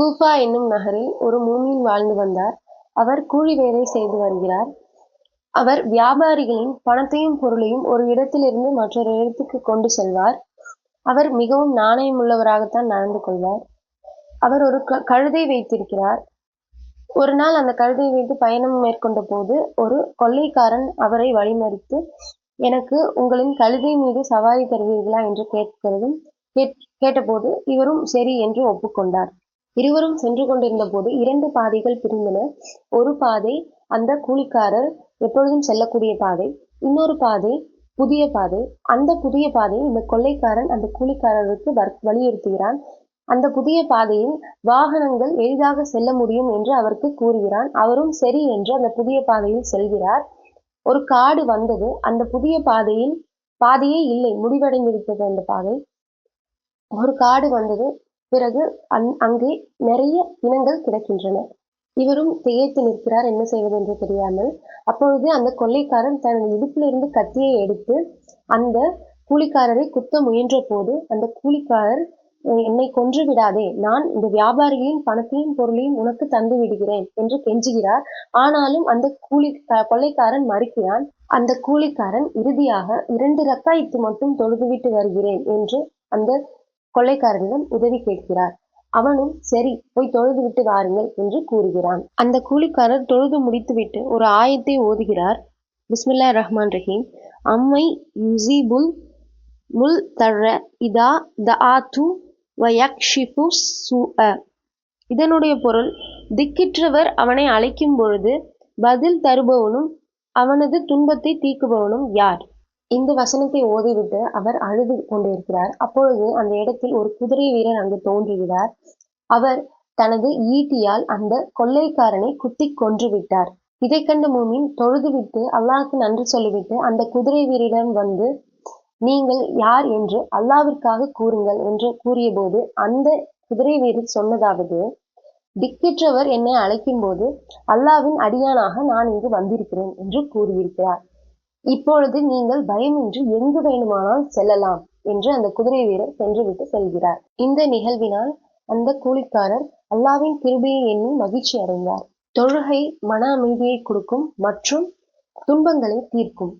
கூஃபா என்னும் நகரில் ஒரு மூமின் வாழ்ந்து வந்தார். அவர் கூலி வேலை செய்து வருகிறார். அவர் வியாபாரிகளின் பணத்தையும் பொருளையும் ஒரு இடத்திலிருந்து மற்றொரு இடத்துக்கு கொண்டு செல்வார். அவர் மிகவும் நாணயமுள்ளவராகத்தான் நடந்து கொள்வார். அவர் ஒரு கழுதை வைத்திருக்கிறார். ஒரு நாள் அந்த கழுதை வைத்து பயணம் மேற்கொண்ட போது ஒரு கொள்ளைக்காரன் அவரை வழிமறித்து எனக்கு உங்களின் கழுதை மீது சவாரி தருவீர்களா என்று கேட்கிறதும் கேட்டபோது இவரும் சரி என்று ஒப்புக்கொண்டார் இருவரும் சென்று கொண்டிருந்த போது இரண்டு பாதைகள் பிரிந்தன. ஒரு பாதை அந்த கூலிக்காரர் எப்பொழுதும் செல்லக்கூடிய பாதை. இன்னொரு பாதை புதிய பாதை. அந்த புதிய பாதையை இந்த கொள்ளைக்காரன் அந்த கூலிக்காரருக்கு வலியுறுத்துகிறான். அந்த புதிய பாதையில் வாகனங்கள் எளிதாக செல்ல முடியும் என்று அவருக்கு கூறுகிறான். அவரும் சரி என்று அந்த புதிய பாதையில் செல்கிறார். ஒரு காடு வந்தது. அந்த புதிய பாதையில் பாதையே இல்லை முடிவடைந்துவிட்டது அந்த பாதை. ஒரு காடு வந்தது. பிறகு அங்கே நிறைய இனங்கள் கிடக்கின்றன. இவரும் திகைத்து நிற்கிறார் என்ன செய்வது என்று தெரியாமல். அப்பொழுது அந்த கொள்ளைக்காரன் தனது இடுப்பிலிருந்து கத்தியை எடுத்து அந்த கூலிக்காரரை குத்த முயன்ற போது அந்த கூலிக்காரர் என்னை கொன்று விடாதே. நான் இந்த வியாபாரிகளின் பணத்தையும் பொருளையும் உனக்கு தந்து விடுகிறேன் என்று கெஞ்சுகிறார். ஆனாலும் அந்த கூலி கொள்ளைக்காரன் மறுக்கிறான். அந்த கூலிக்காரன் இறுதியாக இரண்டு ரக்காய்த்து மட்டும் தொழுதுவிட்டு வருகிறேன் என்று அந்த கொள்ளைக்காரனிடம் உதவி கேட்கிறார். அவனும் சரி போய் தொழுது விட்டு வாருங்கள் என்று கூறுகிறான். அந்த கூலிக்காரர் தொழுது முடித்துவிட்டு ஒரு ஆயத்தை ஓதுகிறார். பிஸ்மில்லா ரஹ்மான் ரஹீம் அம்மை யுசிபுல் முல் தர இதா தஆது வ சு அ இதனுடைய பொருள் திக்கிற்றவர் அவனை அழைக்கும் பொழுது பதில் தருபவனும் அவனது துன்பத்தை தீக்குபவனும் யார்? இந்த வசனத்தை ஓதிவிட்டு அவர் அழுது கொண்டிருக்கிறார். அப்பொழுது அந்த இடத்தில் ஒரு குதிரை வீரர் அங்கு தோன்றுகிறார். அவர் தனது ஈட்டியால் அந்த கொள்ளைக்காரனை குத்திக் கொன்றுவிட்டார். இதை கண்டு மூமின் தொழுதுவிட்டு அல்லாஹுக்கு நன்றி சொல்லிவிட்டு அந்த குதிரை வீரிடம் வந்து நீங்கள் யார் என்று அல்லாவிற்காக கூறுங்கள் என்று கூறியபோது அந்த குதிரை வீரர் சொன்னதாவது திக்கற்றவர் என்னை அழைக்கும்போது அல்லாஹ்வின் அடியானாக நான் இங்கு வந்திருக்கிறேன் என்று கூறியிருக்கிறார். இப்பொழுது நீங்கள் பயமின்றி எங்கு வேணுமானால் செல்லலாம் என்று அந்த குதிரை வீரர் சென்றுவிட்டு செல்கிறார். இந்த நிகழ்வினால் அந்த கூலிக்காரர் அல்லாஹ்வின் கிருபையை எண்ணி மகிழ்ச்சி அடைந்தார். தொழுகை மன அமைதியை கொடுக்கும் மற்றும் துன்பங்களை தீர்க்கும்.